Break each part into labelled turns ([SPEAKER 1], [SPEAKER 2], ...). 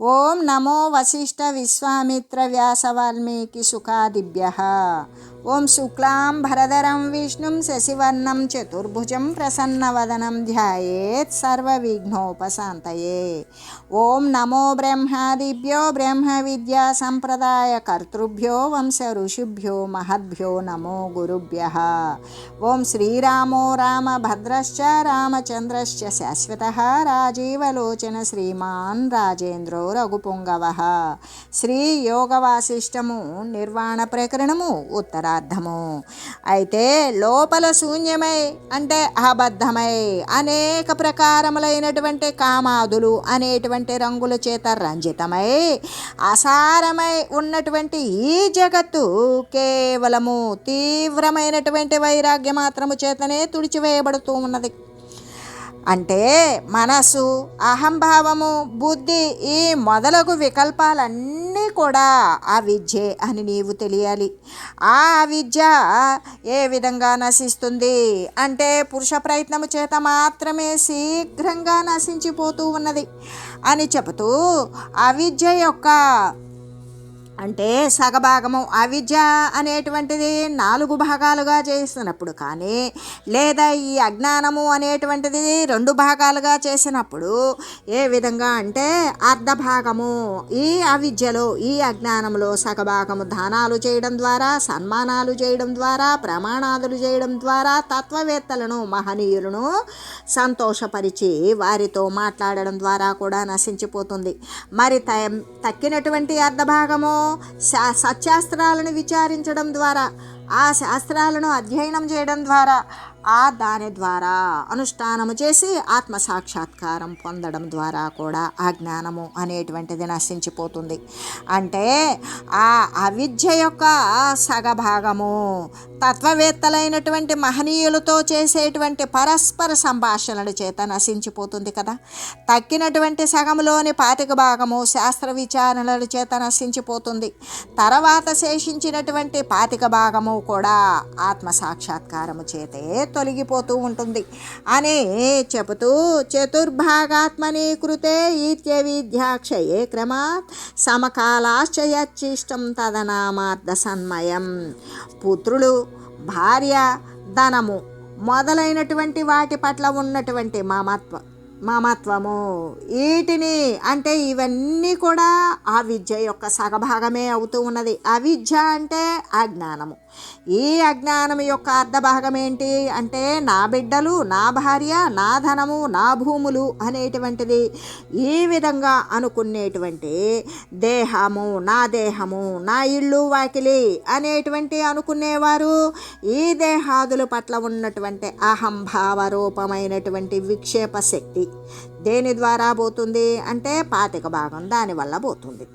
[SPEAKER 1] ओम नमो वसिष्ठविश्वामित्रव्यासवाल्मीकिसुखादिभ्यः ॐ शुक्लां भरधरं विष्णुं शशिवर्णं चतुर्भुजं प्रसन्नवदनं ध्यायेत् सर्वविघ्नोपशान्तये। ॐ नमो ब्रह्मादिभ्यो वंश ऋषिभ्यो महद्यो नमो गुरुभ्यः। ॐ श्रीरामो रामभद्रश्च रामचंद्रश्च शाश्वत राजीवलोचन श्रीमान् राजेन्द्रो ఓం శ్రీరామో రఘుపుంగవ నిర్వాణ ప్రకరణము ఉత్తరార్ధము. అయితే లోపల శూన్యమై అంటే అబద్ధమై అనేక ప్రకారములైనటువంటి కామాదులు అనేటువంటి రంగుల చేత రంజితమై అసారమై ఉన్నటువంటి ఈ జగత్తు కేవలము తీవ్రమైనటువంటి వైరాగ్య మాత్రము చేతనే తుడిచివేయబడుతూ ఉన్నది. అంటే మనసు అహంభావము బుద్ధి ఈ మొదలగు వికల్పాలన్నీ కూడా అవిద్యే అని నీవు తెలియాలి. ఆ అవిద్య ఏ విధంగా నశిస్తుంది అంటే పురుష ప్రయత్నము చేత మాత్రమే శీఘ్రంగా నశించిపోతూ ఉన్నది అని చెబుతూ అవిద్య యొక్క అంటే సగభాగము అవిద్య అనేటువంటిది నాలుగు భాగాలుగా చేసినప్పుడు కానీ లేదా ఈ అజ్ఞానము అనేటువంటిది రెండు భాగాలుగా చేసినప్పుడు ఏ విధంగా అంటే అర్ధ భాగము ఈ అవిద్యలో ఈ అజ్ఞానంలో సగభాగము దానాలు చేయడం ద్వారా సన్మానాలు చేయడం ద్వారా ప్రమాణాదులు చేయడం ద్వారా తత్వవేత్తలను మహనీయులను సంతోషపరిచి వారితో మాట్లాడడం ద్వారా కూడా నశించిపోతుంది. మరి త తక్కినటువంటి అర్ధభాగము శా సత్శాస్త్రాలను విచారించడం ద్వారా ఆ శాస్త్రాలను అధ్యయనం చేయడం ద్వారా ఆ దాని ద్వారా అనుష్ఠానము చేసి ఆత్మ సాక్షాత్కారం పొందడం ద్వారా కూడా ఆ జ్ఞానము అనేటువంటిది నశించిపోతుంది. అంటే ఆ అవిద్య యొక్క సగభాగము తత్వవేత్తలైనటువంటి మహనీయులతో చేసేటువంటి పరస్పర సంభాషణల చేత నశించిపోతుంది కదా. తక్కినటువంటి సగములోని పాతిక భాగము శాస్త్ర విచారణల చేత నశించిపోతుంది. తర్వాత శేషించినటువంటి పాతిక భాగము కూడా ఆత్మ సాక్షాత్కారము చేతే తొలగిపోతూ ఉంటుంది. అనే చెబుతూ చతుర్భాగాత్మని కృతే ఈత్య విద్యాక్షయే క్రమాత్ సమకాలాశ్చయచ్చిష్టం తదనామార్థ సన్మయం పుత్రులు భార్య ధనము మొదలైనటువంటి వాటి పట్ల ఉన్నటువంటి మామత్వ మమత్వము. వీటిని అంటే ఇవన్నీ కూడా ఆ విద్య యొక్క సగభాగమే అవుతూ ఉన్నది. అవిద్య అంటే అజ్ఞానము. ఈ అజ్ఞానం యొక్క అర్ధభాగం ఏంటి అంటే నా బిడ్డలు నా భార్య నా ధనము నా భూములు అనేటువంటిది ఈ విధంగా అనుకునేటువంటి దేహము నా దేహము నా ఇల్లు వాకిలి అనేటువంటి అనుకునేవారు. ఈ దేహాదుల పట్ల ఉన్నటువంటి అహంభావ రూపమైనటువంటి విక్షేప శక్తి దేని ద్వారా పోతుంది అంటే పాతిక భాగం దానివల్ల పోతుంది.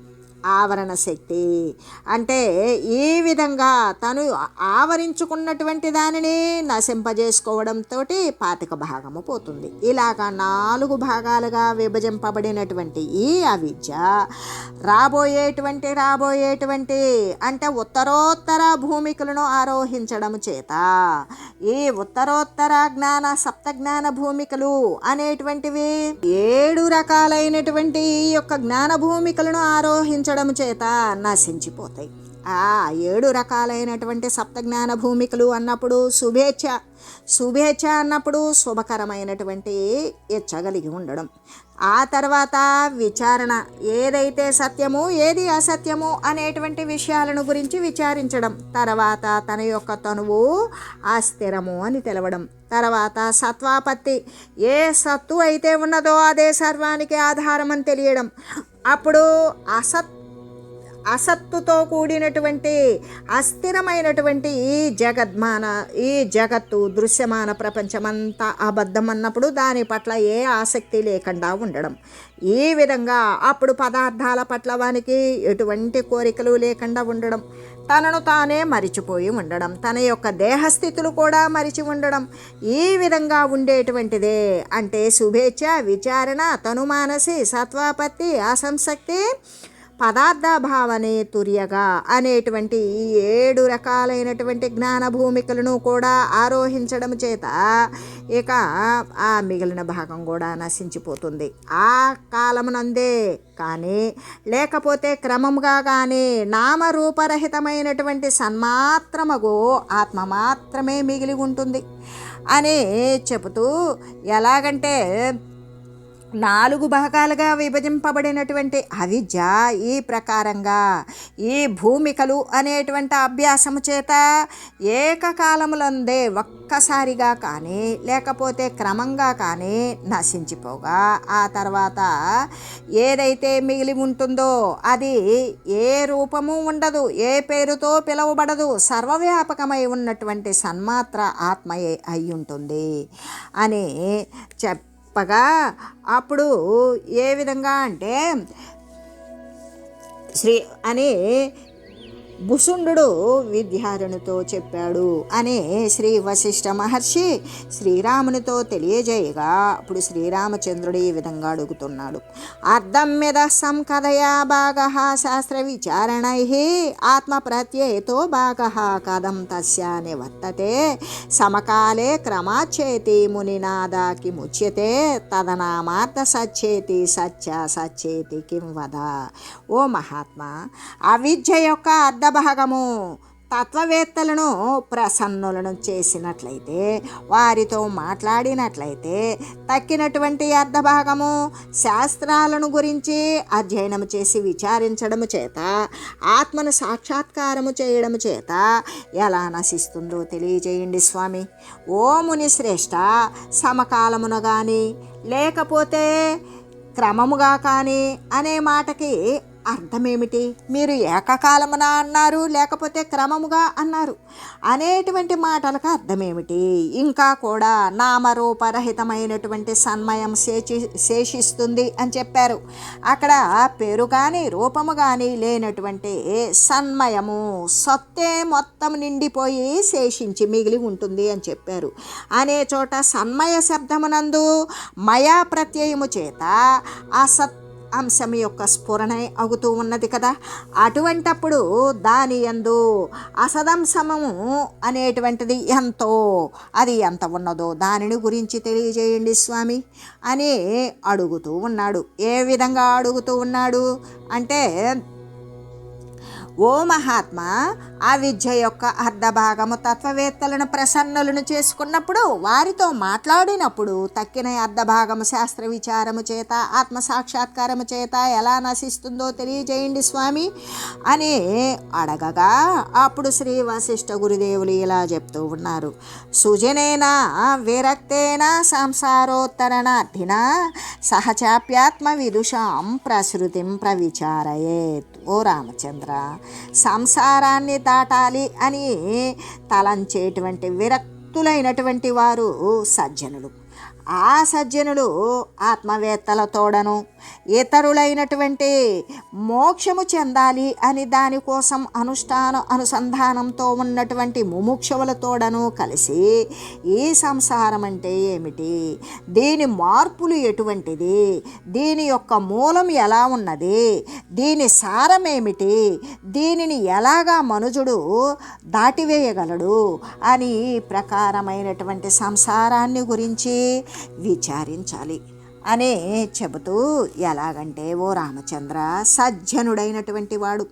[SPEAKER 1] ఆవరణ శక్తి. అంటే ఈ విధంగా తను ఆవరించుకున్నటువంటి దానిని నశింపజేసుకోవడంతో పాతిక భాగము పోతుంది. ఇలాగా నాలుగు భాగాలుగా విభజింపబడినటువంటి ఈ అవిద్య రాబోయేటువంటి రాబోయేటువంటి అంటే ఉత్తరోత్తర భూమికలను ఆరోహించడం చేత ఈ ఉత్తరోత్తర జ్ఞాన సప్త జ్ఞాన భూమికలు అనేటువంటివి ఏడు రకాలైనటువంటి ఈ యొక్క జ్ఞాన భూమికలను ఆరోహించడం చేత నశించిపోతాయి. ఆ ఏడు రకాలైనటువంటి సప్తజ్ఞాన భూమికలు అన్నప్పుడు శుభేచ్ఛ శుభేచ్ఛ అన్నప్పుడు శుభకరమైనటువంటి ఇచ్చగలిగి ఉండడం. ఆ తర్వాత విచారణ ఏదైతే సత్యము ఏది అసత్యము అనేటువంటి విషయాలను గురించి విచారించడం. తర్వాత తన యొక్క తనువు అస్థిరము అని తెలవడం. తర్వాత సత్వాపత్తి ఏ సత్తు అయితే ఉన్నదో అదే సర్వానికి ఆధారం అని తెలియడం. అప్పుడు అసత్ అసత్తుతో కూడినటువంటి అస్థిరమైనటువంటి ఈ జగద్మాన ఈ జగత్తు దృశ్యమాన ప్రపంచమంతా అబద్ధం అన్నప్పుడు దాని పట్ల ఏ ఆసక్తి లేకుండా ఉండడం. ఈ విధంగా అప్పుడు పదార్థాల పట్ల వానికి ఎటువంటి కోరికలు లేకుండా ఉండడం. తనను తానే మరిచిపోయి ఉండడం. తన యొక్క దేహస్థితులు కూడా మరిచి ఉండడం. ఈ విధంగా ఉండేటువంటిదే అంటే శుభేచ్ఛ విచారణ తనుమానసి సత్వాపత్తి అసంశక్తి పదార్థ భావనే తుర్యగా అనేటువంటి ఈ ఏడు రకాలైనటువంటి జ్ఞాన భూమికలను కూడా ఆరోహించడం చేత ఇక ఆ మిగిలిన భాగం కూడా నశించిపోతుంది. ఆ కాలమునందే కానీ లేకపోతే క్రమంగా కానీ నామరూపరహితమైనటువంటి సన్మాత్రమగు ఆత్మ మాత్రమే మిగిలి ఉంటుంది. అని చెబుతూ ఎలాగంటే నాలుగు భాగాలుగా విభజింపబడినటువంటి అవిద్య ఈ ప్రకారంగా ఈ భూమికలు అనేటువంటి అభ్యాసము చేత ఏకకాలములందే ఒక్కసారిగా కానీ లేకపోతే క్రమంగా కానీ నశించిపోగా. ఆ తర్వాత ఏదైతే మిగిలి ఉంటుందో అది ఏ రూపము ఉండదు ఏ పేరుతో పిలువబడదు సర్వవ్యాపకమై ఉన్నటువంటి సన్మాత్ర ఆత్మయే అయి ఉంటుంది అని చెప్ చెప్పగా అప్పుడు ఏ విధంగా అంటే శ్రీ అని భుసుండు విద్యారణితో చెప్పాడు అనే శ్రీ వశిష్ఠ మహర్షి శ్రీరామునితో తెలియజేయగా అప్పుడు శ్రీరామచంద్రుడు ఈ విధంగా అడుగుతున్నాడు. అర్థం మీద సంకథయా భాగ శాస్త్ర విచారణై ఆత్మ ప్రత్యయతో భాగ కథం తస్య నివర్తతే సమకాలే క్రమాచ్చేతి మునినాదాకి ముచ్యతే తదనామార్థ సచ్చేతి సత్య సచ్చేతి కిం వద. ఓ మహాత్మా అవిద్య యొక్క అర్ధ భాగము తత్వవేత్తలను ప్రసన్నులను చేసినట్లయితే వారితో మాట్లాడినట్లయితే తక్కినటువంటి అర్ధభాగము శాస్త్రాలను గురించి అధ్యయనం చేసి విచారించడము చేత ఆత్మను సాక్షాత్కారము చేయడము చేత ఎలా నశిస్తుందో తెలియజేయండి స్వామి. ఓ ముని శ్రేష్ట సమకాలమున కానీ లేకపోతే క్రమముగా కానీ అనే మాటకి అర్థమేమిటి? మీరు ఏకకాలమున అన్నారు లేకపోతే క్రమముగా అన్నారు? అనేటువంటి మాటలకు అర్థమేమిటి? ఇంకా కూడా నామరూపరహితమైనటువంటి సన్మయం శేషి శేషిస్తుంది అని చెప్పారు. అక్కడ పేరు కానీ రూపము కానీ లేనటువంటి సన్మయము సత్తే మొత్తం నిండిపోయి శేషించి మిగిలి ఉంటుంది అని చెప్పారు. అనే చోట సన్మయ శబ్దమునందు మయా ప్రత్యయము చేత ఆ సత్ అంశం యొక్క స్ఫురణ అవుతూ ఉన్నది కదా. అటువంటప్పుడు దాని ఎందు అసదంశమము అనేటువంటిది ఎంతో అది ఎంత ఉన్నదో దానిని గురించి తెలియజేయండి స్వామి అని అడుగుతూ ఉన్నాడు. ఏ విధంగా అడుగుతూ ఉన్నాడు అంటే ఓ మహాత్మా ఆ విద్య యొక్క అర్ధభాగము తత్వవేత్తలను ప్రసన్నులను చేసుకున్నప్పుడు వారితో మాట్లాడినప్పుడు తక్కిన అర్ధభాగము శాస్త్ర విచారము చేత ఆత్మ సాక్షాత్కారము చేత ఎలా నశిస్తుందో తెలియజేయండి స్వామి అని అడగగా అప్పుడు శ్రీ వశిష్ఠ గురుదేవులు ఇలా చెప్తూ ఉన్నారు. సుజనేనా విరక్తేన సంసారోత్తరణార్థిన సహచాప్యాత్మ విదుషాం ప్రసృతిం ప్రవిచారయేత్. ఓ రామచంద్ర సంసారాన్ని దాటాలి అని తలంచేటువంటి విరక్తులైనటువంటి వారు సజ్జనులు. ఆ సజ్జనులు ఆత్మవేత్తల తోడను. ఇతరులైనటువంటి మోక్షము చెందాలి అని దానికోసం అనుష్ఠాన అనుసంధానంతో ఉన్నటువంటి ముముక్షవులతోడను కలిసి ఈ సంసారం అంటే ఏమిటి? దీని మార్పులు ఎటువంటిది? దీని యొక్క మూలం ఎలా ఉన్నది? దీని సారం ఏమిటి? దీనిని ఎలాగా మనుజుడు దాటివేయగలడు? అని ప్రకారమైనటువంటి సంసారాన్ని గురించి విచారించాలి. అనే చెబుతూ ఎలాగంటే ఓ రామచంద్ర సజ్జనుడైనటువంటి వాడు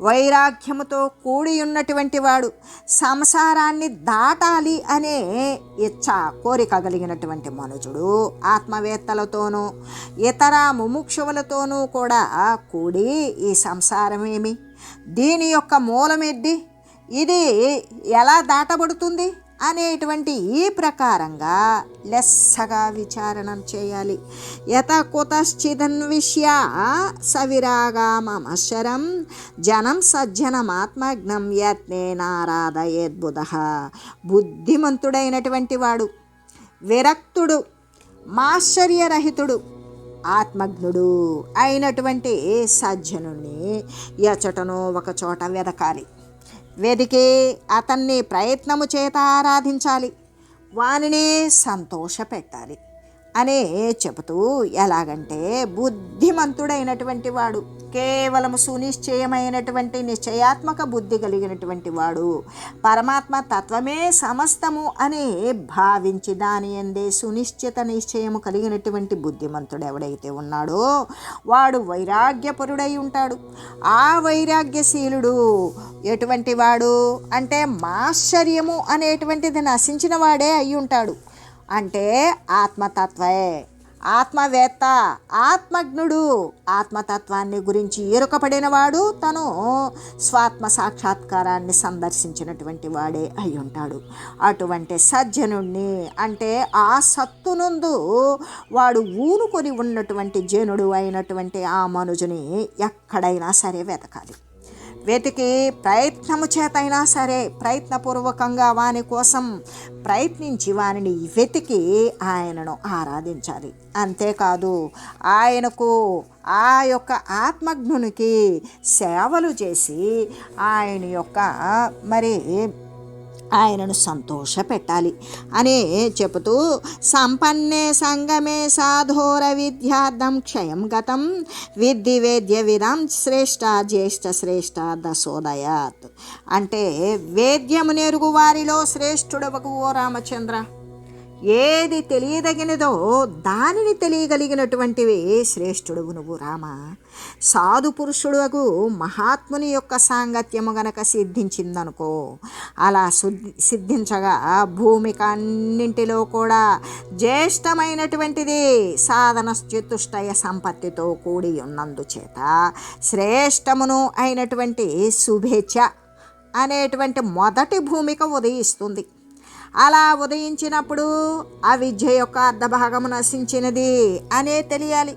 [SPEAKER 1] వైరాగ్యముతో కూడి ఉన్నటువంటి వాడు సంసారాన్ని దాటాలి అనే ఇచ్చ కోరిక కలిగినటువంటి మనుజుడు ఆత్మవేత్తలతోనూ ఇతర ముముక్షువులతోనూ కూడా కూడి ఈ సంసారమేమి దీని యొక్క మూలమేద్ది ఇది ఎలా దాటబడుతుంది? అనేటువంటి ఈ ప్రకారంగా లెస్సగా విచారణ చేయాలి. యత కుతశ్చిదన్విష్య సవిరాగామశరం జనం సజ్జనమాత్మజ్ఞం యత్నేనారాధయేద్బుధ బుద్ధిమంతుడైనటువంటి వాడు విరక్తుడు మాశ్చర్యరహితుడు ఆత్మజ్ఞుడు అయినటువంటి సజ్జనుని ఎచటనో ఒక చోట వెదకాలి. వెదికి అతన్ని ప్రయత్నము చేత ఆరాధించాలి. వానిని సంతోషపెట్టాలి. అనే చెబుతూ ఎలాగంటే బుద్ధిమంతుడైనటువంటి వాడు కేవలం సునిశ్చయమైనటువంటి నిశ్చయాత్మక బుద్ధి కలిగినటువంటి వాడు పరమాత్మ తత్వమే సమస్తము అని భావించి దాని ఎందే సునిశ్చిత నిశ్చయము కలిగినటువంటి బుద్ధిమంతుడు ఎవడైతే ఉన్నాడో వాడు వైరాగ్యపరుడై ఉంటాడు. ఆ వైరాగ్యశీలుడు ఎటువంటి వాడు? అంటే మాశ్చర్యము అనేటువంటిది నశించిన వాడే అయి ఉంటాడు అంటే ఆత్మతత్వే. ఆత్మవేత్త ఆత్మజ్ఞుడు. ఆత్మతత్వాన్ని గురించి ఎరుకపడినవాడు తను. స్వాత్మ సాక్షాత్కారాన్ని సందర్శించినటువంటి వాడే అయి ఉంటాడు. అటువంటి సజ్జనుణ్ణి అంటే ఆ సత్తునందు వాడు ఊనుకొని ఉన్నటువంటి జనుడు అయినటువంటి ఆ మనుజుని ఎక్కడైనా సరే వెతకాలి. వెతికి ప్రయత్నము చేతైనా సరే ప్రయత్నపూర్వకంగా వాని కోసం ప్రయత్నించి వానిని వెతికి ఆయనను ఆరాధించాలి. అంతేకాదు ఆయనకు ఆ యొక్క ఆత్మజ్ఞునికి సేవలు చేసి ఆయన యొక్క మరి ఆయనను సంతోష పెట్టాలి అని చెబుతూ సంపన్నే సంగమే సాధోర విద్యార్థం క్షయం గతం. విద్ది వేద్య విధం శ్రేష్ట జ్యేష్ఠ శ్రేష్ట దశోదయాత్. అంటే వేద్యము నేరుగు వారిలో శ్రేష్ఠుడవకు ఓ రామచంద్ర? ఏది తెలియదగినదో దానిని తెలియగలిగినటువంటివి శ్రేష్ఠుడువు నువ్వు రామ. సాధు పురుషుడుగు మహాత్ముని యొక్క సాంగత్యము గనక సిద్ధించిందనుకో అలా సిద్ధించగా భూమిక అన్నింటిలో కూడా జ్యేష్టమైనటువంటిది సాధన చతుష్టయ సంపత్తితో కూడి ఉన్నందుచేత శ్రేష్టమును అయినటువంటి శుభేచ్ఛ అనేటువంటి మొదటి భూమిక ఉదయిస్తుంది. అలా ఉదయించినప్పుడు ఆ విద్య యొక్క అర్ధభాగము నశించినది అనే తెలియాలి.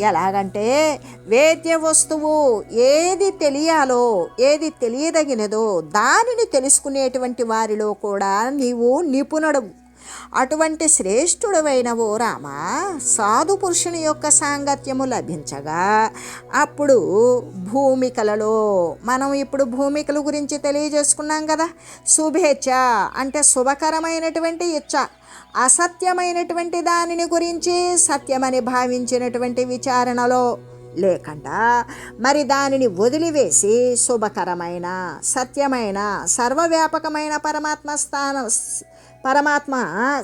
[SPEAKER 1] ఎలాగంటే వేద్య వస్తువు ఏది తెలియాలో ఏది తెలియదగినదో దానిని తెలుసుకునేటువంటి వారిలో కూడా నీవు నిపుణుడు అటువంటి శ్రేష్ఠుడవైన ఓ రామ సాధు పురుషుని యొక్క సాంగత్యము లభించగా అప్పుడు భూమికలలో మనం ఇప్పుడు భూమికల గురించి తెలియజేసుకున్నాం కదా శుభేచ్ఛ అంటే శుభకరమైనటువంటి ఇచ్చ అసత్యమైనటువంటి దానిని గురించి సత్యమని భావించినటువంటి విచారణలో లేకుండా మరి దానిని వదిలివేసి శుభకరమైన సత్యమైన సర్వవ్యాపకమైన పరమాత్మ స్థానం పరమాత్మ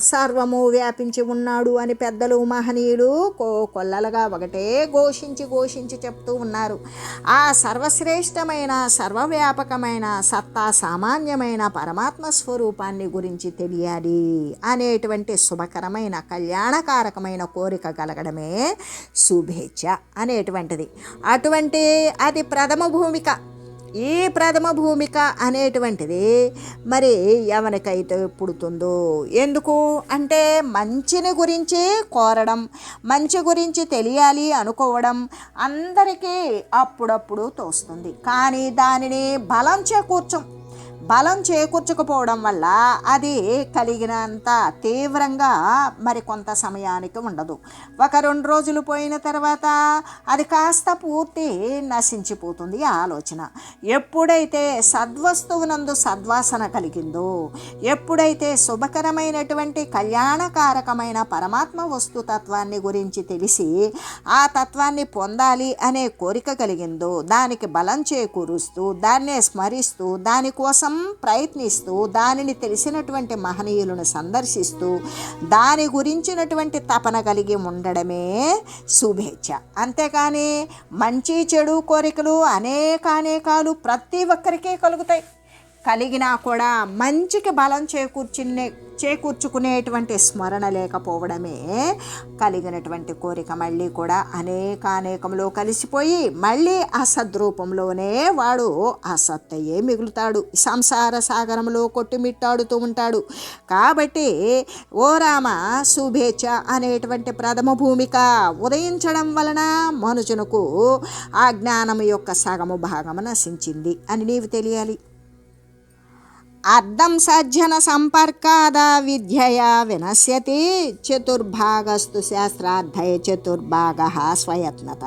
[SPEAKER 1] సర్వము వ్యాపించి ఉన్నాడు అని పెద్దలు మహనీయులు కో కొల్లలుగా ఒకటే ఘోషించి ఘోషించి చెప్తూ ఉన్నారు. ఆ సర్వశ్రేష్టమైన సర్వవ్యాపకమైన సత్తా సామాన్యమైన పరమాత్మ స్వరూపాన్ని గురించి తెలియాలి అనేటువంటి శుభకరమైన కళ్యాణకారకమైన కోరిక కలగడమే శుభేచ్ఛ అనేటువంటిది. అటువంటి అది ప్రథమ భూమిక ఈ ప్రథమ భూమిక అనేటువంటిది మరి ఎవరికైతే పుడుతుందో. ఎందుకు? అంటే మంచిని గురించి కోరడం మంచి గురించి తెలియాలి అనుకోవడం అందరికీ అప్పుడప్పుడు తోస్తుంది. కానీ దానిని బలం చేకూర్చం. బలం చేకూర్చకపోవడం వల్ల అది కలిగినంత తీవ్రంగా మరి కొంత సమయానికి ఉండదు. ఒక రెండు రోజులు పోయిన తర్వాత అది కాస్త పూర్తి నశించిపోతుంది ఆలోచన. ఎప్పుడైతే సద్వస్తువునందు సద్వాసన కలిగిందో ఎప్పుడైతే శుభకరమైనటువంటి కళ్యాణకారకమైన పరమాత్మ వస్తుతత్వాన్ని గురించి తెలిసి ఆ తత్వాన్ని పొందాలి అనే కోరిక కలిగిందో దానికి బలం చేకూరుస్తూ దాన్నే స్మరిస్తూ దానికోసం ప్రయత్నిస్తూ దానిని తెలిసినటువంటి మహనీయులను సందర్శిస్తూ దాని గురించినటువంటి తపన కలిగి ఉండడమే శుభేచ్ఛ అంతేకాని మంచి చెడు కోరికలు అనేకానేకాలు ప్రతి ఒక్కరికే కలుగుతాయి. కలిగినా కూడా మంచికి బలం చేకూర్చునే చేకూర్చుకునేటువంటి స్మరణ లేకపోవడమే. కలిగినటువంటి కోరిక మళ్ళీ కూడా అనేకానేకంలో కలిసిపోయి మళ్ళీ అసద్రూపంలోనే వాడు అసత్తయ్యే మిగులుతాడు. సంసార సాగరంలో కొట్టుమిట్టాడుతూ ఉంటాడు. కాబట్టి ఓ రామ శుభేచ్ఛ అనేటువంటి ప్రథమ భూమిక ఉదయించడం వలన మనుషునకు ఆ జ్ఞానం యొక్క సగము భాగము నశించింది అని నీవు తెలియాలి. అర్థం సజ్జన సంపర్కాద విద్యయా వినశ్యతి చతుర్భాగస్తు శాస్త్రార్థయ చతుర్భాగ స్వయత్నత.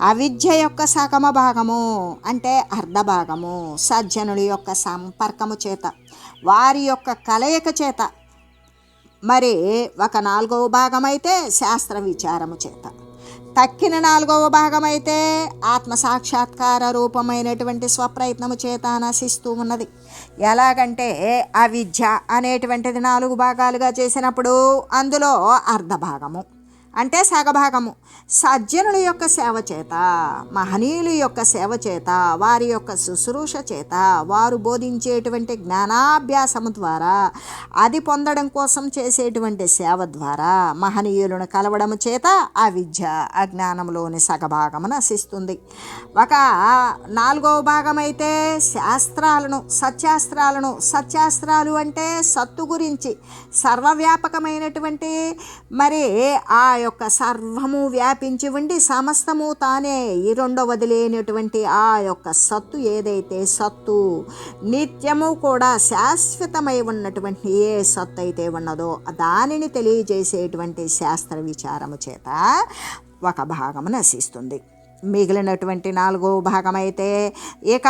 [SPEAKER 1] అవిద్య యొక్క సగమ భాగము అంటే అర్ధభాగము సజ్జనుడి యొక్క సంపర్కము చేత వారి యొక్క కలయిక చేత. మరి ఒక నాలుగవ భాగమైతే శాస్త్ర విచారము చేత. తక్కిన నాలుగవ భాగం అయితే ఆత్మ సాక్షాత్కార రూపమైనటువంటి స్వప్రయత్నము చేత నశిస్తూ ఉన్నది. ఎలాగంటే అవిద్య అనేటువంటిది నాలుగు భాగాలుగా చేసినప్పుడు అందులో అర్ధ భాగము అంటే సగభాగము. సజ్జనుల యొక్క సేవ చేత మహనీయుల యొక్క సేవ చేత వారి యొక్క శుశ్రూష చేత వారు బోధించేటువంటి జ్ఞానాభ్యాసము ద్వారా అది పొందడం కోసం చేసేటువంటి సేవ ద్వారా మహనీయులను కలవడం చేత ఆ విద్య జ్ఞానంలోని సగభాగము నశిస్తుంది. ఒక నాలుగవ భాగమైతే శాస్త్రాలను సత్యాస్త్రాలను. సత్యాస్త్రాలు అంటే సత్తు గురించి సర్వవ్యాపకమైనటువంటి మరి ఆ యొక్క సర్వము వ్యాపించి ఉండి సమస్తము తానే ఈ రెండవది లేనటువంటి ఆ యొక్క సత్తు ఏదైతే సత్తు నిత్యము కూడా శాశ్వతమై ఉన్నటువంటి ఏ సత్తు అయితే ఉన్నదో దానిని తెలియజేసేటువంటి శాస్త్ర విచారము చేత ఒక భాగము నశిస్తుంది. మిగిలినటువంటి నాలుగో భాగమైతే ఇక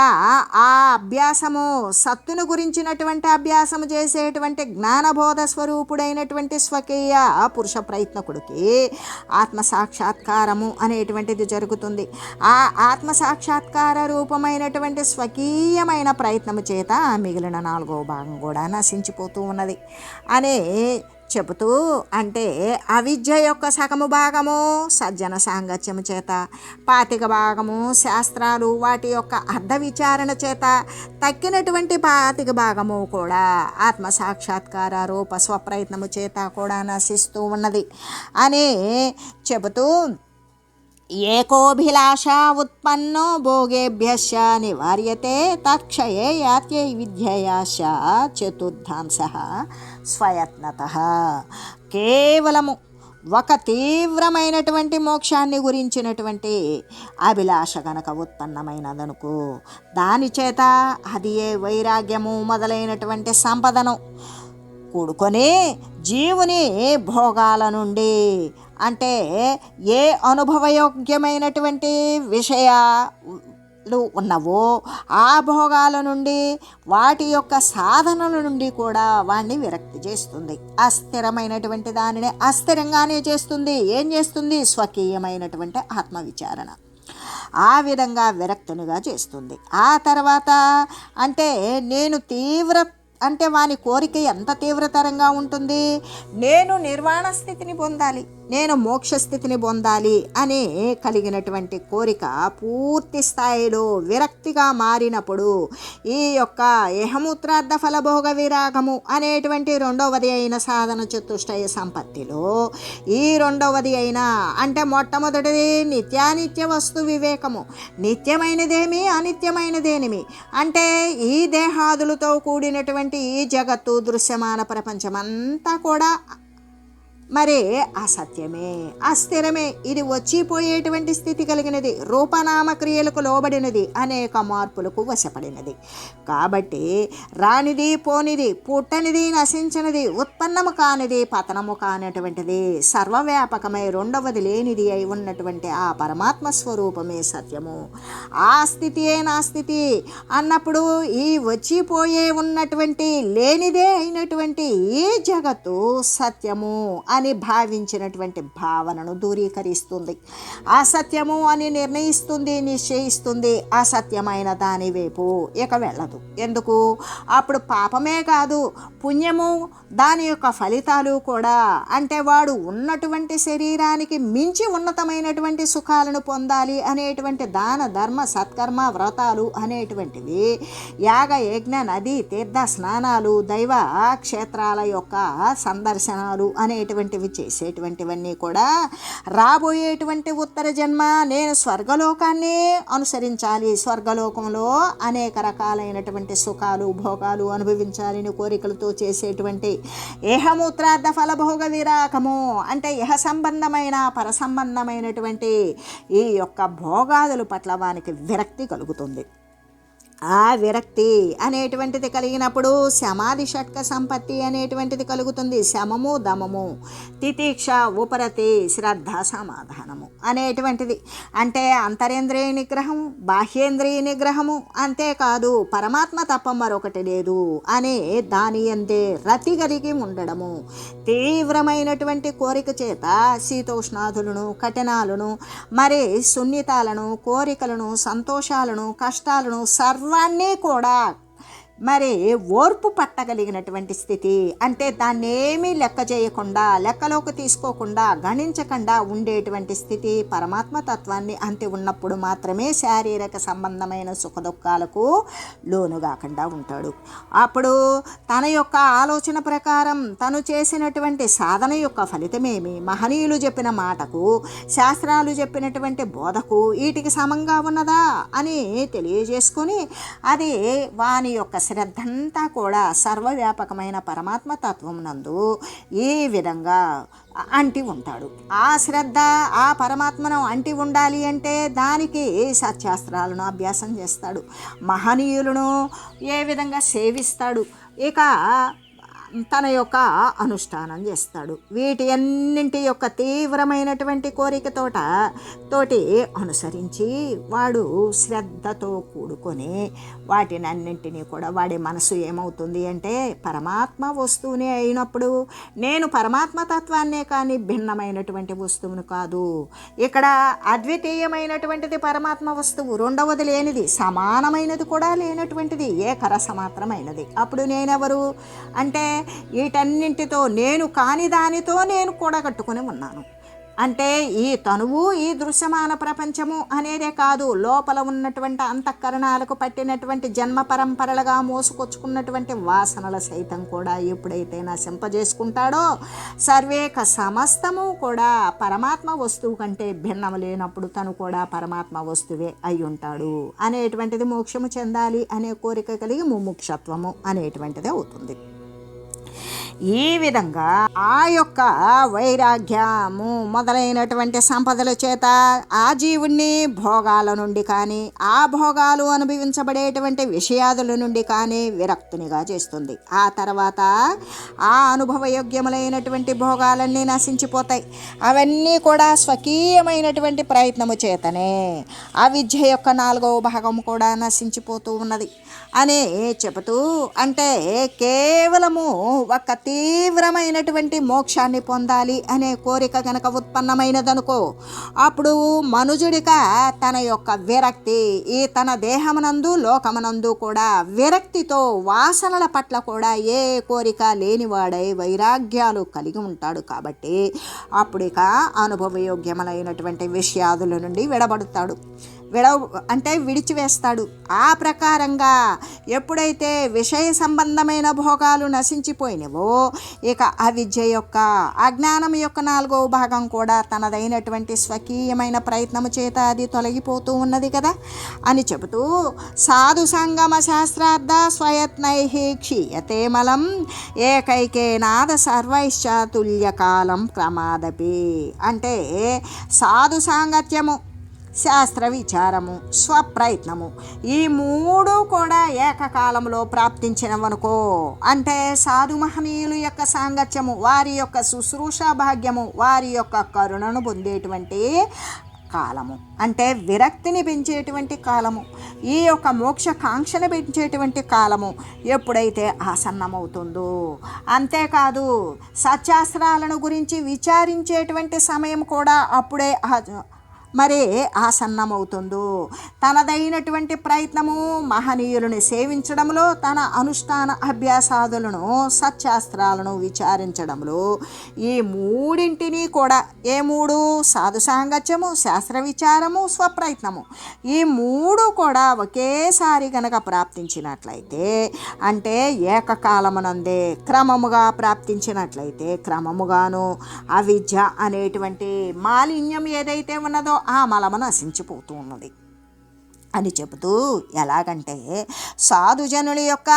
[SPEAKER 1] ఆ అభ్యాసము సత్తును గురించినటువంటి అభ్యాసము చేసేటువంటి జ్ఞానబోధ స్వరూపుడైనటువంటి స్వకీయ పురుష ప్రయత్నకుడికి ఆత్మ సాక్షాత్కారము అనేటువంటిది జరుగుతుంది. ఆ ఆత్మ సాక్షాత్కార రూపమైనటువంటి స్వకీయమైన ప్రయత్నము చేత మిగిలిన నాలుగో భాగం కూడా నశించిపోతూ ఉన్నది. అనే చెబుతూ అంటే అవిద్య యొక్క సగము భాగము సజ్జన సాంగత్యము చేత పాతిక భాగము శాస్త్రాలు వాటి యొక్క అర్ధ విచారణ చేత తక్కినటువంటి పాతిక భాగము కూడా ఆత్మ సాక్షాత్కార రూప స్వప్రయత్నము చేత కూడా నశిస్తూ ఉన్నది. అని చెబుతూ ఏకోభిలాష ఉత్పన్నో భోగేభ్యశ్చ నివార్యతే తక్షయే యాత్యై విద్యయాశ చతుర్థాంశ స్వయత్నత. కేవలము ఒక తీవ్రమైనటువంటి మోక్షాన్ని గురించినటువంటి అభిలాష గనక ఉత్పన్నమైనదనుకో దానిచేత అది ఏ వైరాగ్యము మొదలైనటువంటి సంపదను కూడుకొని జీవుని భోగాల నుండి అంటే ఏ అనుభవయోగ్యమైనటువంటి విషయాలు ఉన్నవో ఆ భోగాల నుండి వాటి యొక్క సాధనల నుండి కూడా వాణ్ణి విరక్తి చేస్తుంది. అస్థిరమైనటువంటి దానిని అస్థిరంగానే చేస్తుంది. ఏం చేస్తుంది? స్వకీయమైనటువంటి ఆత్మవిచారణ. ఆ విధంగా విరక్తునిగా చేస్తుంది. ఆ తర్వాత అంటే నేను తీవ్ర అంటే వాని కోరిక ఎంత తీవ్రతరంగా ఉంటుంది? నేను నిర్వాణ స్థితిని పొందాలి. నేను మోక్ష స్థితిని పొందాలి అనే కలిగినటువంటి కోరిక పూర్తి స్థాయిలో విరక్తిగా మారినప్పుడు ఈ యొక్క యహమూత్రార్థ ఫలభోగ విరాగము అనేటువంటి రెండవది అయిన సాధన చతుష్టయ సంపత్తిలో ఈ రెండవది అయిన అంటే మొట్టమొదటిది నిత్యానిత్య వస్తు వివేకము. నిత్యమైనదేమి? అనిత్యమైనదేనిమి? అంటే ఈ దేహాదులతో కూడినటువంటి ఈ జగత్తు దృశ్యమాన ప్రపంచమంతా కూడా మరే అసత్యమే అస్థిరమే ఇది వచ్చిపోయేటువంటి స్థితి కలిగినది రూపనామ క్రియలకు లోబడినది అనేక మార్పులకు వశపడినది. కాబట్టి రానిది పోనిది పుట్టనిది నశించినది ఉత్పన్నము కానిది పతనము కానటువంటిది సర్వవ్యాపకమై రెండవది లేనిది అయి ఉన్నటువంటి ఆ పరమాత్మ స్వరూపమే సత్యము. ఆ స్థితియే నా స్థితి. అన్నప్పుడు ఈ వచ్చిపోయే ఉన్నటువంటి లేనిదే అయినటువంటి ఈ జగత్తు సత్యము అని భావించినటువంటి భావనను దూరీకరిస్తుంది. అసత్యము అని నిర్ణయిస్తుంది నిశ్చయిస్తుంది అసత్యమైన దాని వైపు ఇక వెళ్ళదు. ఎందుకు? అప్పుడు పాపమే కాదు పుణ్యము దాని యొక్క ఫలితాలు కూడా. అంటే వాడు ఉన్నటువంటి శరీరానికి మించి ఉన్నతమైనటువంటి సుఖాలను పొందాలి అనేటువంటి దాన ధర్మ సత్కర్మ వ్రతాలు అనేటువంటివి యాగ యజ్ఞ నది తీర్థ స్నానాలు దైవ క్షేత్రాల యొక్క సందర్శనాలు అనేటువంటి అనేటువంటివి చేసేటువంటివన్నీ కూడా రాబోయేటువంటి ఉత్తర జన్మ నేను స్వర్గలోకాన్ని అనుసరించాలి. స్వర్గలోకంలో అనేక రకాలైనటువంటి సుఖాలు భోగాలు అనుభవించాలని కోరికలతో చేసేటువంటి ఏహమూత్రార్థ ఫలభోగ విరాకము అంటే ఇహ సంబంధమైన పరసంబంధమైనటువంటి ఈ యొక్క భోగాదుల పట్ల వానికి విరక్తి కలుగుతుంది. ఆ విరక్తి అనేటువంటిది కలిగినప్పుడు సమాధి షట్క సంపత్తి అనేటువంటిది కలుగుతుంది. శమము దమము తితీక్ష ఉపరతి శ్రద్ధ సమాధానము అనేటువంటిది. అంటే అంతరేంద్రియ నిగ్రహము బాహ్యేంద్రియ నిగ్రహము అంతేకాదు పరమాత్మ తప్ప మరొకటి లేదు అనే దాని ఎందే రతి కలిగి ఉండడము. తీవ్రమైనటువంటి కోరిక చేత శీతోష్ణాదులను కఠినాలను మరి సున్నితాలను కోరికలను సంతోషాలను కష్టాలను సర్వ సర్వాన్ని కూడా మరి ఓర్పు పట్టగలిగినటువంటి స్థితి అంటే దాన్ని ఏమీ లెక్క చేయకుండా లెక్కలోకి తీసుకోకుండా గణించకుండా ఉండేటువంటి స్థితి పరమాత్మ తత్వాన్ని అంతి ఉన్నప్పుడు మాత్రమే శారీరక సంబంధమైన సుఖదుఖాలకు లోను కాకుండా ఉంటాడు. అప్పుడు తన యొక్క ఆలోచన ప్రకారం తను చేసినటువంటి సాధన యొక్క ఫలితమేమి? మహనీయులు చెప్పిన మాటకు శాస్త్రాలు చెప్పినటువంటి బోధకు వీటికి సమంగా ఉన్నదా అని తెలియజేసుకొని అది వాని యొక్క శ్రద్ధంతా కూడా సర్వవ్యాపకమైన పరమాత్మ తత్వం నందు ఈ విధంగా అంటి ఉంటాడు. ఆ శ్రద్ధ ఆ పరమాత్మను అంటి ఉండాలి అంటే దానికి సత్యాస్త్రాలను అభ్యాసం చేస్తాడు. మహనీయులను ఏ విధంగా సేవిస్తాడు. ఇక తన యొక్క అనుష్ఠానం చేస్తాడు. వీటి అన్నింటి యొక్క తీవ్రమైనటువంటి కోరికతోట తోటి అనుసరించి వాడు శ్రద్ధతో కూడుకొని వాటిని అన్నింటినీ కూడా వాడి మనసు ఏమవుతుంది అంటే పరమాత్మ వస్తువునే అయినప్పుడు నేను పరమాత్మ తత్వాన్నే కానీ భిన్నమైనటువంటి వస్తువును కాదు. ఇక్కడ అద్వితీయమైనటువంటిది పరమాత్మ వస్తువు రెండవది లేనిది సమానమైనది కూడా లేనటువంటిది ఏకరసమాత్రమైనది. అప్పుడు నేనెవరు? అంటే వీటన్నింటితో నేను కాని దానితో నేను కూడగట్టుకుని ఉన్నాను. అంటే ఈ తనువు ఈ దృశ్యమాన ప్రపంచము అనేదే కాదు. లోపల ఉన్నటువంటి అంతఃకరణాలకు పట్టినటువంటి జన్మ పరంపరలుగా మోసుకొచ్చుకున్నటువంటి వాసనల సైతం కూడా ఎప్పుడైతే నశింపజేసుకుంటాడో సర్వేక సమస్తము కూడా పరమాత్మ వస్తువు కంటే భిన్నం లేనప్పుడు తను కూడా పరమాత్మ వస్తువే అయి ఉంటాడు. అనేటువంటిది మోక్షము చెందాలి అనే కోరిక కలిగి ముముక్షత్వము అనేటువంటిదే అవుతుంది. ఈ విధంగా ఆ యొక్క వైరాగ్యము మొదలైనటువంటి సంపదల చేత ఆ జీవుణ్ణి భోగాల నుండి కానీ ఆ భోగాలు అనుభవించబడేటువంటి విషయాదుల నుండి కానీ విరక్తునిగా చేస్తుంది. ఆ తర్వాత ఆ అనుభవయోగ్యములైనటువంటి భోగాలన్నీ నశించిపోతాయి. అవన్నీ కూడా స్వకీయమైనటువంటి ప్రయత్నము చేతనే ఆ విద్య యొక్క నాలుగవ భాగం కూడా నశించిపోతూ ఉన్నది. అని చెబుతూ అంటే కేవలము ఒక తీవ్రమైనటువంటి మోక్షాన్ని పొందాలి అనే కోరిక కనుక ఉత్పన్నమైనదనుకో అప్పుడు మనుజుడిక తన యొక్క విరక్తి ఈ తన దేహమునందు లోకమునందు కూడా విరక్తితో వాసనల పట్ల కూడా ఏ కోరిక లేనివాడై వైరాగ్యాలు కలిగి ఉంటాడు కాబట్టి అప్పుడిక అనుభవయోగ్యములైనటువంటి విషయాదుల నుండి విడబడతాడు. విడవ అంటే విడిచివేస్తాడు. ఆ ప్రకారంగా ఎప్పుడైతే విషయ సంబంధమైన భోగాలు నశించిపోయినవో ఇక అవిద్య యొక్క అజ్ఞానం యొక్క నాలుగో భాగం కూడా తనదైనటువంటి స్వకీయమైన ప్రయత్నము చేత అది తొలగిపోతూ ఉన్నది కదా? అని చెబుతూ సాధు సంగమ శాస్త్రార్థ స్వయత్నై క్షీయతే మలం ఏకైకేనాద సర్వైశ్చాతుల్యకాలం క్రమాదపి. అంటే సాధు సాంగత్యము శాస్త్ర విచారము స్వప్రయత్నము. ఈ మూడు కూడా ఏకకాలంలో ప్రాప్తించినవనుకో. అంటే సాధు మహనీయుల యొక్క సాంగత్యము వారి యొక్క శుశ్రూష భాగ్యము వారి యొక్క కరుణను పొందేటువంటి కాలము. అంటే విరక్తిని పెంచేటువంటి కాలము. ఈ యొక్క మోక్షకాంక్షను పెంచేటువంటి కాలము ఎప్పుడైతే ఆసన్నమవుతుందో. అంతేకాదు సత్యాస్త్రాలను గురించి విచారించేటువంటి సమయం కూడా అప్పుడే మరే ఆసన్నమవుతుందో? తనదైనటువంటి ప్రయత్నము మహనీయులను సేవించడంలో తన అనుష్ఠాన అభ్యాసాదులను సత్శాస్త్రాలను విచారించడంలో ఈ మూడింటిని కూడా ఏ మూడు? సాధు సాంగత్యము శాస్త్ర విచారము స్వప్రయత్నము. ఈ మూడు కూడా ఒకేసారి గనక ప్రాప్తించినట్లయితే అంటే ఏకకాలమునందే క్రమముగా ప్రాప్తించినట్లయితే క్రమముగాను అవిద్య అనేటువంటి మాలిన్యం ఏదైతే ఉన్నదో ఆ మలము నశించిపోతూ ఉన్నది. అని చెబుతూ ఎలాగంటే సాధుజనుల యొక్క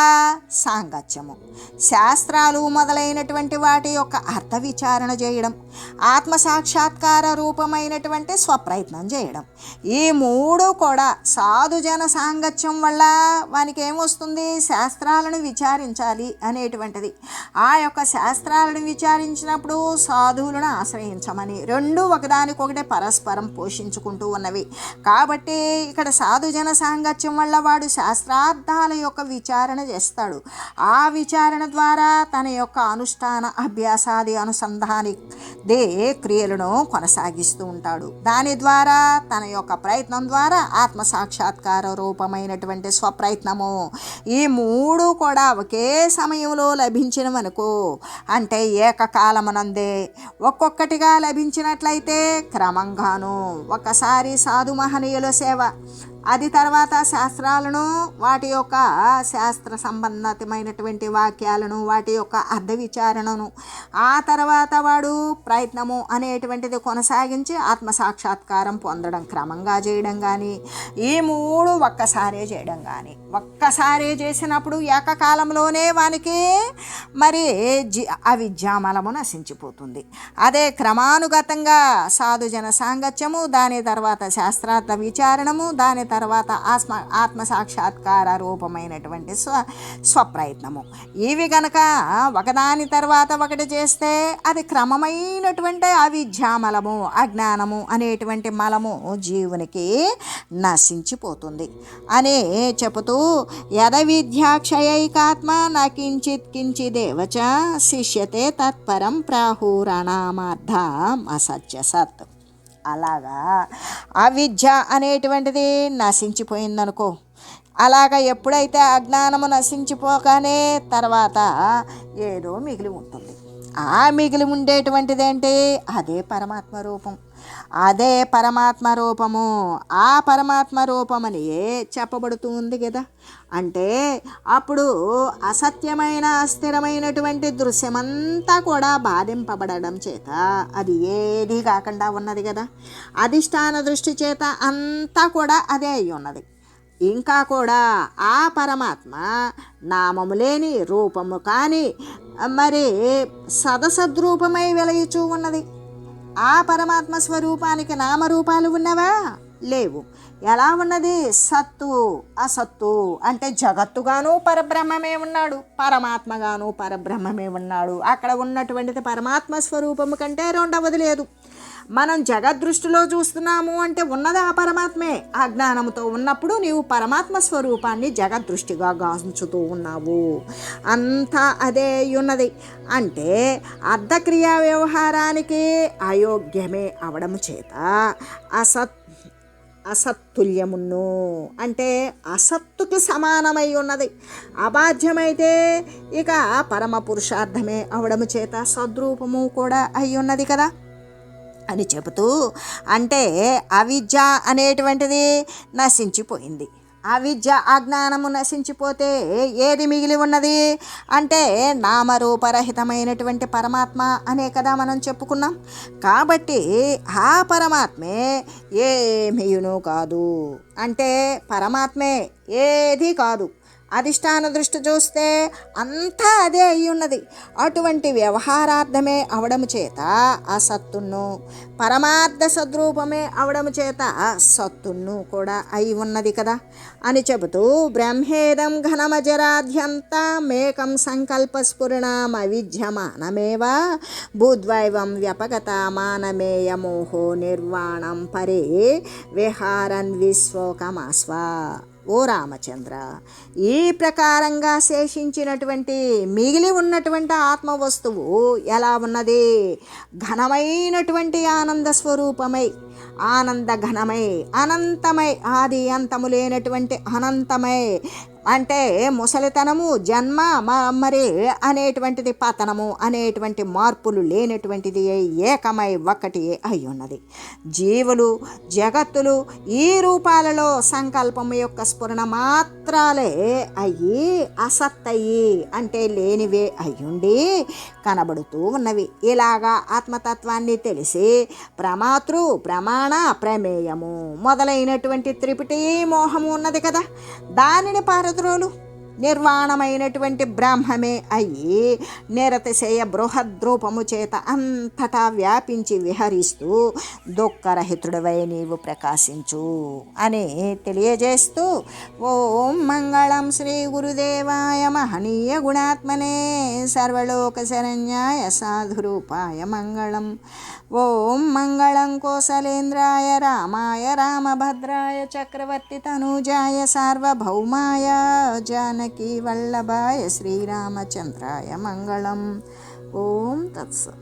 [SPEAKER 1] సాంగత్యము శాస్త్రాలు మొదలైనటువంటి వాటి యొక్క అర్థ విచారణ చేయడం ఆత్మ సాక్షాత్కార రూపమైనటువంటి స్వప్రయత్నం చేయడం. ఈ మూడు కూడా సాధుజన సాంగత్యం వల్ల వానికి ఏమొస్తుంది శాస్త్రాలను విచారించాలి అనేటువంటిది. ఆ యొక్క శాస్త్రాలను విచారించినప్పుడు సాధువులను ఆశ్రయించమని రెండు ఒకదానికొకటి పరస్పరం పోషించుకుంటూ ఉన్నవి. కాబట్టి ఇక్కడ సాధుజన సాంగత్యం వల్ల వాడు శాస్త్రార్థాల యొక్క విచారణ చేస్తాడు. ఆ విచారణ ద్వారా తన యొక్క అనుష్ఠాన అభ్యాసాది అనుసంధాని దే క్రియలను కొనసాగిస్తూ ఉంటాడు. దాని ద్వారా తన యొక్క ప్రయత్నం ద్వారా ఆత్మ సాక్షాత్కార రూపమైనటువంటి స్వప్రయత్నము. ఈ మూడు కూడా ఒకే సమయంలో లభించినవనుకో అంటే ఏకకాలమునందే ఒక్కొక్కటిగా లభించినట్లయితే క్రమంగాను ఒకసారి సాధు మహనీయుల సేవ అది తర్వాత శాస్త్రాలను వాటి యొక్క శాస్త్ర సంబంధితమైనటువంటి వాక్యాలను వాటి యొక్క అర్థ విచారణను ఆ తర్వాత వాడు ప్రయత్నము అనేటువంటిది కొనసాగించి ఆత్మ సాక్షాత్కారం పొందడం క్రమంగా చేయడం కానీ ఈ మూడు ఒక్కసారే చేయడం కానీ ఒక్కసారే చేసినప్పుడు ఏకకాలంలోనే వానికి మరి జి అవిద్యామలము నశించిపోతుంది. అదే క్రమానుగతంగా సాధుజన సాంగత్యము దాని తర్వాత శాస్త్రార్థ విచారణము దాని తర్వాత ఆత్మ ఆత్మ సాక్షాత్కార రూపమైనటువంటి స్వ స్వప్రయత్నము. ఇవి గనక ఒకదాని తర్వాత ఒకటి చేస్తే అది క్రమమైనటువంటి అవిద్యామలము అజ్ఞానము అనేటువంటి మలము జీవునికి నశించిపోతుంది. అని చెబుతూ యద విద్యాక్షయైకాత్మ నకించిత్ కించిదేవచ శిష్యతే తత్పరం ప్రాహురణామార్థం అసత్య సత్ అలాగా అవిద్య అనేటువంటిది నశించిపోయిందనుకో. అలాగ ఎప్పుడైతే అజ్ఞానము నశించిపోగానే తర్వాత ఏదో మిగిలి ఉంటుంది. ఆ మిగిలి ఉండేటువంటిది ఏంటి అదే పరమాత్మ రూపం. అదే పరమాత్మ రూపము. ఆ పరమాత్మ రూపమని చెప్పబడుతూ ఉంది కదా అంటే అప్పుడు అసత్యమైన అస్థిరమైనటువంటి దృశ్యమంతా కూడా బాధింపబడడం చేత అది ఏది కాకుండా ఉన్నది కదా అధిష్టాన దృష్టి చేత అంతా కూడా అదే అయి ఉన్నది. ఇంకా కూడా ఆ పరమాత్మ నామము లేని రూపము కానీ మరి సదసద్రూపమై వెలయుచూ ఉన్నది. ఆ పరమాత్మ స్వరూపానికి నామరూపాలు ఉన్నవా? లేవు. ఎలా ఉన్నది? సత్తు అసత్తు అంటే జగత్తుగాను పరబ్రహ్మమే ఉన్నాడు పరమాత్మగాను పరబ్రహ్మమే ఉన్నాడు. అక్కడ ఉన్నటువంటిది పరమాత్మ స్వరూపము కంటే రెండవది లేదు. మనం జగద్దృష్టిలో చూస్తున్నాము అంటే ఉన్నది ఆ పరమాత్మే? ఆ జ్ఞానముతో ఉన్నప్పుడు నీవు పరమాత్మ స్వరూపాన్ని జగద్దృష్టిగా గాంచుతూ ఉన్నావు. అంతా అదే ఉన్నది. అంటే అర్ధక్రియా వ్యవహారానికి అయోగ్యమే అవడము చేత అసత్ అసత్తుల్యమును అంటే అసత్తుకి సమానమై ఉన్నది. అబాధ్యమైతే ఇక పరమ పురుషార్థమే అవడము చేత సద్రూపము కూడా అయి ఉన్నది కదా. అని చెబుతూ అంటే అవిద్య అనేటువంటిది నశించిపోయింది. అవిద్య అజ్ఞానము నశించిపోతే ఏది మిగిలి ఉన్నది? అంటే నామరూపరహితమైనటువంటి పరమాత్మ అనే కదా మనం చెప్పుకున్నాం. కాబట్టి ఆ పరమాత్మే ఏమీయును కాదు. అంటే పరమాత్మే ఏది కాదు. అధిష్టాన దృష్టి చూస్తే అంతా అదే అయి ఉన్నది. అటువంటి వ్యవహారార్థమే అవడము చేత ఆ సత్తును పరమార్థ సద్రూపమే అవడము చేత సత్తును కూడా అయి ఉన్నది కదా. అని చెబుతూ బ్రహ్మేదం ఘనమజరాధ్యంత మేకం సంకల్ప స్ఫురణం భూద్వైవం వ్యపగత మానమేయమోహో నిర్వాణం పరే విహారన్ విశ్వోకమాస్వ ఓ రామచంద్ర ఈ ప్రకారంగా శేషించినటువంటి మిగిలి ఉన్నటువంటి ఆత్మ వస్తువు ఎలా ఉన్నది? ఘనమైనటువంటి ఆనంద స్వరూపమై ఆనంద ఘనమై అనంతమై ఆది అంతము లేనటువంటి అనంతమై అంటే ముసలితనము జన్మ మ- మరి అనేటువంటిది పతనము అనేటువంటి మార్పులు లేనటువంటిది ఏకమై ఒక్కటి అయి ఉన్నది. జీవులు జగత్తులు ఈ రూపాలలో సంకల్పము యొక్క స్ఫురణ మాత్రాలే అయ్యి అసత్తయి అంటే లేనివే అయ్యుండి కనబడుతూ ఉన్నవి. ఇలాగా ఆత్మతత్వాన్ని తెలిసి ప్రమాతృ ప్రమాణ ప్రమేయము మొదలైనటువంటి త్రిపుటి మోహము ఉన్నది కదా. దానిని పార ተናግሯሉ። నిర్వాణమైనటువంటి బ్రాహ్మమే అయి నిరతిశయ బృహద్రూపము చేత అంతటా వ్యాపించి విహరిస్తూ దుఃఖరహితుడవై నీవు ప్రకాశించు అని తెలియజేస్తూ ఓం మంగళం శ్రీ గురుదేవాయ మహనీయ గుణాత్మనే సర్వలోక శరణ్యాయ సాధురూపాయ మంగళం. ఓం మంగళం కోసలేంద్రాయ రామాయ రామభద్రాయ చక్రవర్తి తనూజాయ సార్వభౌమాయ జానకి వల్లభాయ శ్రీరామచంద్రాయ మంగళం. ఓం తత్సత్